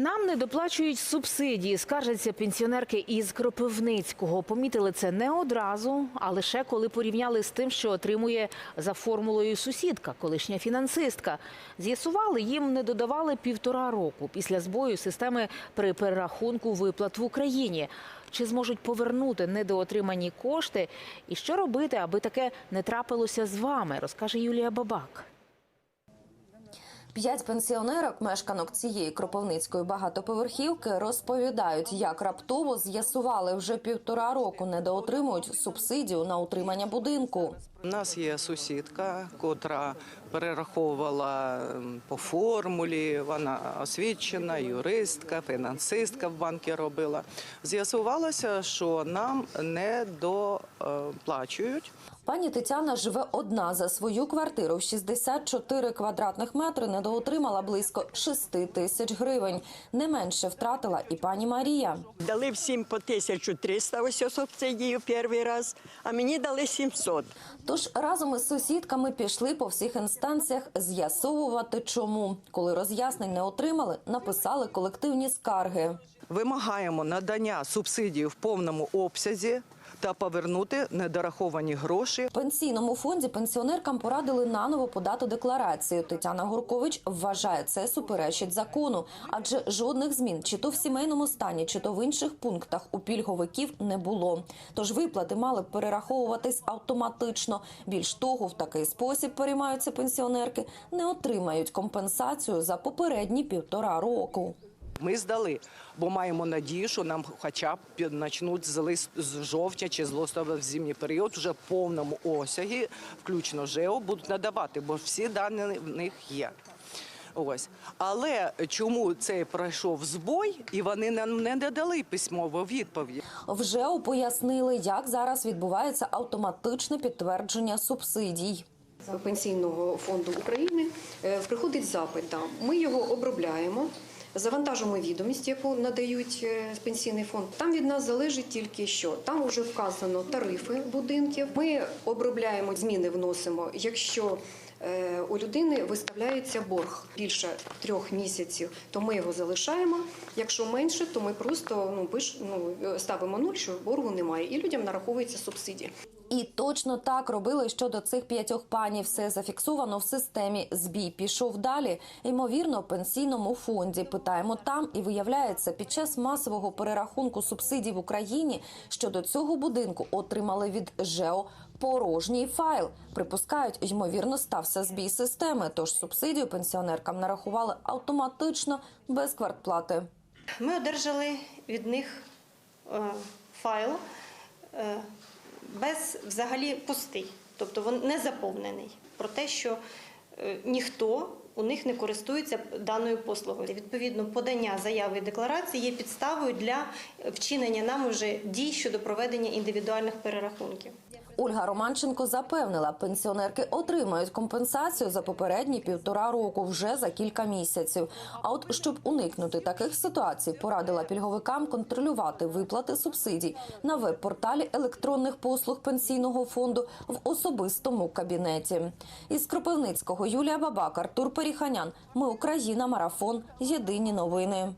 Нам не доплачують субсидії, скаржаться пенсіонерки із Кропивницького. Помітили це не одразу, а лише коли порівняли з тим, що отримує за формулою сусідка, колишня фінансистка. З'ясували, їм не додавали півтора року після збою системи при перерахунку виплат в Україні. Чи зможуть повернути недоотримані кошти? І що робити, аби таке не трапилося з вами, розкаже Юлія Бабак. П'ять пенсіонерок, мешканок цієї кропивницької багатоповерхівки, розповідають, як раптово з'ясували вже півтора року недоотримують субсидію на утримання будинку. У нас є сусідка, котра перераховувала ем, по формулі. Вона освічена, юристка, фінансистка в банки робила. З'ясувалося, що нам не доплачують. Пані Тетяна живе одна за свою квартиру в 64 квадратних метри. Недоотримала близько 6 тисяч гривень. Не менше втратила і пані Марія. Дали всім по 1300 ось субсидію перший раз, а мені дали 700. Тож разом із сусідками пішли по всіх інстанціях з'ясовувати, чому. Коли роз'яснень не отримали, написали колективні скарги. Вимагаємо надання субсидії в повному обсязі та повернути недораховані гроші пенсійному фонді пенсіонеркам порадили наново подати декларацію. Тетяна Гуркович вважає, це суперечить закону, адже жодних змін чи то в сімейному стані, чи то в інших пунктах у пільговиків не було. Тож виплати мали б перераховуватись автоматично. Більш того, в такий спосіб переймаються пенсіонерки, не отримають компенсацію за попередні півтора року. Ми здали, бо маємо надію, що нам хоча б почнуть з лист з жовтня чи з листопада в зимній період вже в повному осягі, включно ЖЕО, будуть надавати, бо всі дані в них є. Ось, але чому цей пройшов збой, і вони нам не додали письмову відповідь. Вже пояснили, як зараз відбувається автоматичне підтвердження субсидій. Пенсійного фонду України е, приходить запит. Ми його обробляємо. Завантажимо відомість, яку надають е, пенсійний фонд. Там від нас залежить тільки що там вже вказано тарифи будинків. Ми обробляємо зміни, вносимо. Якщо у людини виставляється борг більше трьох місяців, то ми його залишаємо. Якщо менше, то ми просто ну, пиш, ну, ставимо нуль, що боргу немає, і людям нараховується субсидія. І точно так робили щодо цих п'ятьох панів. Все зафіксовано в системі. Збій пішов далі. Ймовірно, пенсійному фонді питаємо там, і виявляється, під час масового перерахунку субсидій в Україні щодо цього будинку отримали від ЖЕО порожній файл. Припускають, ймовірно, стався збій системи. Тож субсидію пенсіонеркам нарахували автоматично без квартплати. Ми одержали від них е, файл е, без взагалі пустий, тобто він не заповнений про те, що е, ніхто у них не користується даною послугою. Відповідно, подання заяви і декларації є підставою для вчинення нами вже дій щодо проведення індивідуальних перерахунків. Ольга Романченко запевнила, пенсіонерки отримають компенсацію за попередні півтора року вже за кілька місяців. А от щоб уникнути таких ситуацій, порадила пільговикам контролювати виплати субсидій на веб-порталі електронних послуг пенсійного фонду в особистому кабінеті. Із Кропивницького Юлія Бабак, Артур Періханян. Ми Україна. Марафон. Єдині новини.